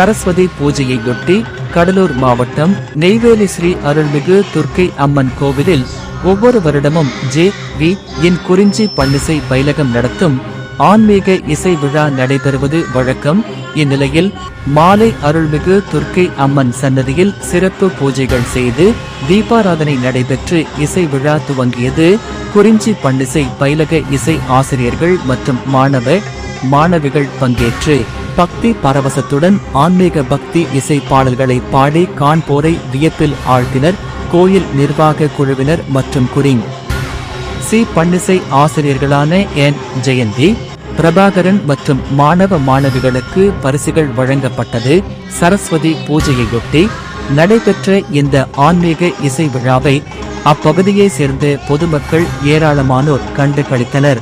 சரஸ்வதி பூஜையையொட்டி கடலூர் மாவட்டம் நெய்வேலி ஸ்ரீ அருள்மிகு துர்க்கை அம்மன் கோவிலில் ஒவ்வொரு வருடமும் ஜே வி இன் குறிஞ்சி பன்னிசை பயிலகம் நடத்தும் ஆன்மீக இசை விழா நடைபெறுவது வழக்கம். இந்நிலையில் மாலை அருள்மிகு துர்க்கை அம்மன் சன்னதியில் சிறப்பு பூஜைகள் செய்து தீபாராதனை நடைபெற்று இசை விழா துவங்கியது. குறிஞ்சி பன்னிசை பயிலக இசை ஆசிரியர்கள் மற்றும் மாணவ மாணவிகள் பங்கேற்று பக்தி பரவசத்துடன் ஆன்மீக பக்தி இசை பாடல்களை பாடி காண்போரை வியப்பில் ஆழ்த்தினர் கோயில் நிர்வாக குழுவினர் மற்றும் குரிங் சி. பன்னிசை ஆசிரியர்களான என். ஜெயந்தி பிரபாகரன் மற்றும் மாணவ மாணவிகளுக்கு பரிசுகள் வழங்கப்பட்டது. சரஸ்வதி பூஜையையொட்டி நடைபெற்ற இந்த ஆன்மீக இசை விழாவை அப்பகுதியை சேர்ந்த பொதுமக்கள் ஏராளமானோர் கண்டு கழித்தனர்